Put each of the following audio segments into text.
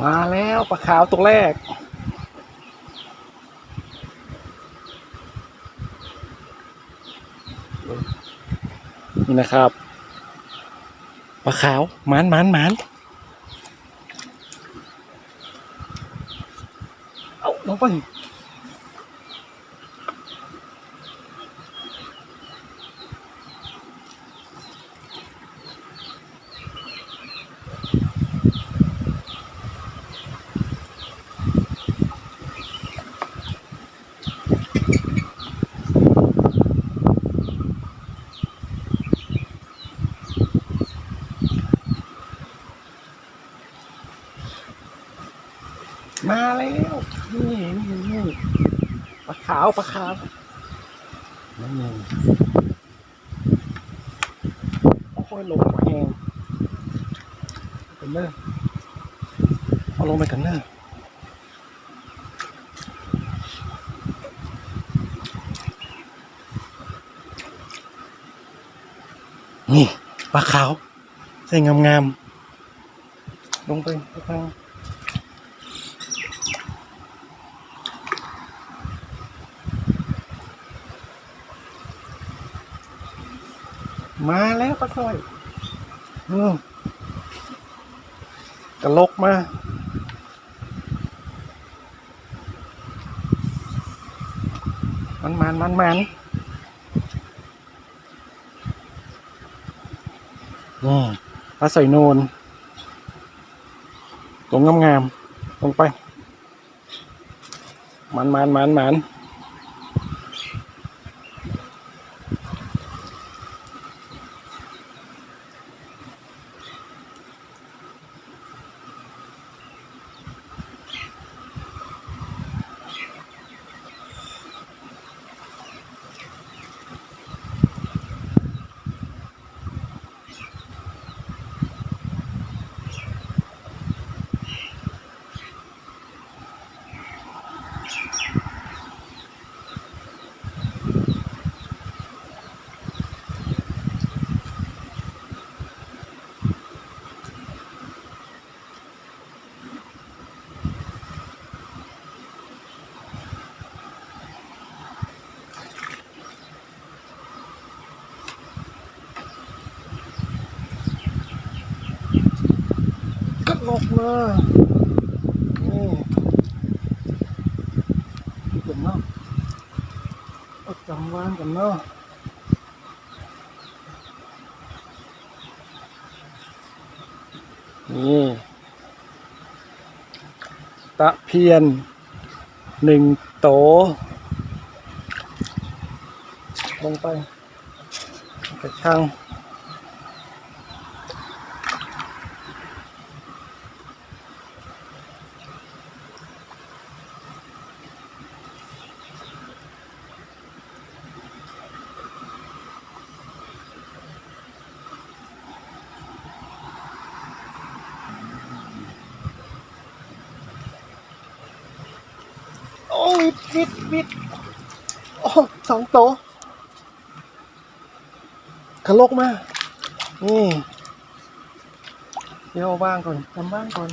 มาแล้วปลาขาวตัวแรก นี่นะครับปลาขาวมานมานมานเอาลงไป มาแล้วนี่นี่นี่ปลาขาวปลาขาวนั่นเองค่อยๆลงมาแหงกันเนอะเอาลงไปกันเนอะนี่ปลาขาวใส่งามๆลงไปทาง มาแล้วปลาค่อยอืมกระลกมามันมันมันมันนี่ปลาใส่โนนตรงงามๆลงไป มันมันมันมันกระลก มานี่กันเนาะอาจำวางกันเนาะนี่ตะเพียนหนึ่งโต ลงไปกระชัง โอ้ย วิดวิดโอ้สองโตขลกมาก นี่เดี๋ยวเอางก่อนทำบ้างก่อน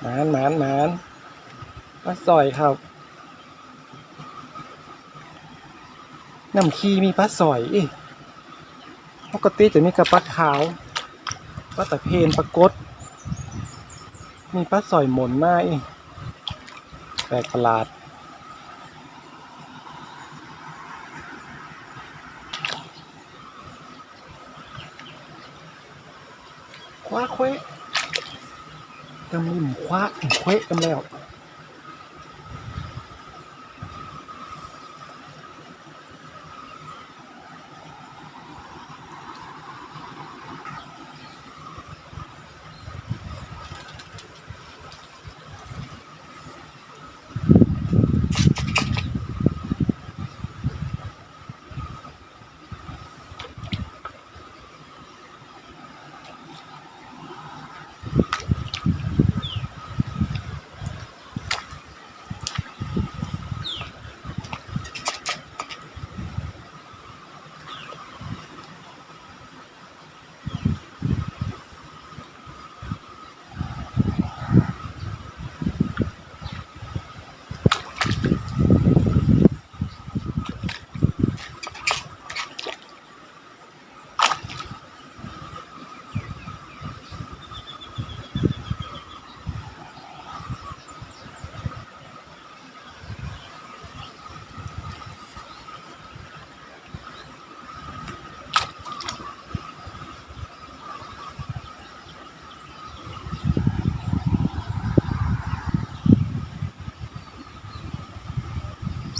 หมานหมานหมานมาสอยครับน้ำขี้มีปลาสอยอีก ปกติจะมีกับปลาขาวปลาตะเพนปลากดมีปลาสอยหมุนมาอีกแปลกประหลาด คว้าเควะกำลิมคว้าเควะกันแล้ว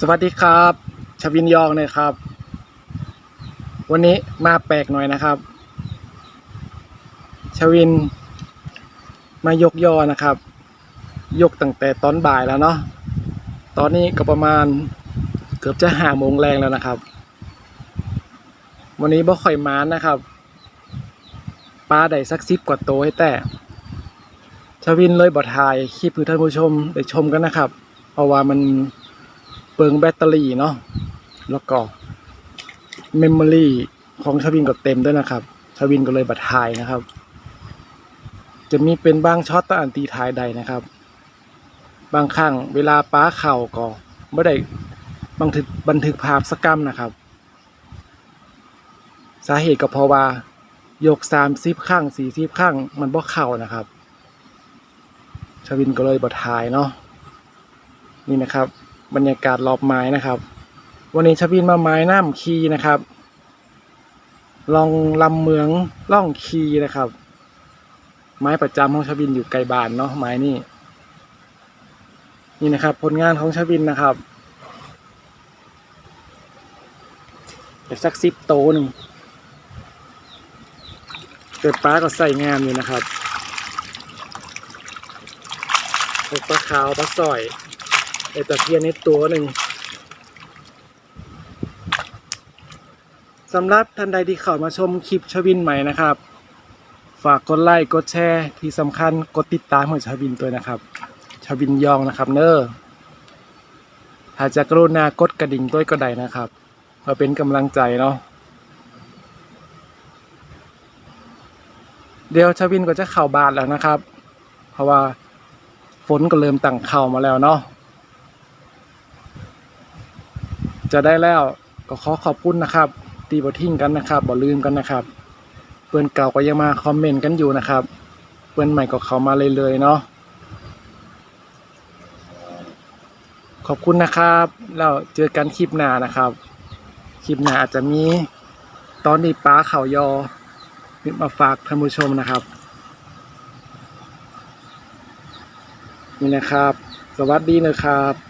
สวัสดีครับชวินยองเนี่ยครับ วันนี้มาแปลกหน่อยนะครับ ชวิน มายกยอนะครับ ยกตั้งแต่ตอนบ่ายแล้วเนาะตอนนี้ก็ประมาณเกือบจะห้าโมงแรงแล้วนะครับ วันนี้บ่ค่อยมานนะครับปลาได้สักสิบกว่าโตให้แต่ ชวินเลยบอถ่ายคลิปให้ท่านผู้ชมได้ชมกันนะครับ เพราะว่ามัน เปลืองแบตเตอรี่เนาะแล้วก็เมมโมรี่ของชวินก็เต็มด้วยนะครับชวินก็เลยบัดถ่ายนะครับ จะมีเป็นบางช็อตตะอันตีถ่ายใดนะครับ บางครั้งเวลาป้าเข่าก็ไม่ได้บันทึกบันทึกภาพสกกรรมนะครับ สาเหตุก็เพราะว่า ยกสามสิบข้างสี่สิบข้างมันบ่เข่านะครับชวินก็เลยบัดทายเนาะนี่นะครับ บรรยากาศรอบไม้นะครับ วันนี้ชวินมาไม้น้ำคีนะครับ ลองลำเมืองล่องคีนะครับ ไม้ประจำของชวินอยู่ไกลบ้านเนาะไม้นี่นี่นะครับ ผลงานของชวินนะครับเดี๋ยวสักสิบโตหนึ่งเกิดป้าก็ใส่งามอยู่นะครับ ปลาขาวปลาสอย ไอตะเพียนในตัวหนึ่งสำหรับท่านใดที่เข้ามาชมคลิปชวินใหม่นะครับ ฝากกดไลค์กดแชร์ที่สำคัญกดติดตามของชวินด้วนะครับ ชวินยองนะครับเนอถ้าจะกรุณากดกระดิ่งด้วยก็ได้นะครับเพื่อเป็นกำลังใจเนาะเดี๋ยวชวินก็จะเข้าบานแล้วนะครับ เพราะว่าฝนก็เริ่มตั้งเข่ามาแล้วเนาะ จะได้แล้วก็ขอขอบคุณนะครับ ตีบทิ้งกันนะครับบ่ลืมกันนะครับ เพื่อนเก่าก็ยังมาคอมเมนต์กันอยู่นะครับ เพื่อนใหม่ก็เข้ามาเลยๆเนาะขอบคุณนะครับแล้วเจอกันคลิปหน้านะครับคลิปหน้าอาจจะมีตอนนี้ป้าเข่ายอมาฝากท่านผู้ชมนะครับนี่นะครับ สวัสดีนะครับ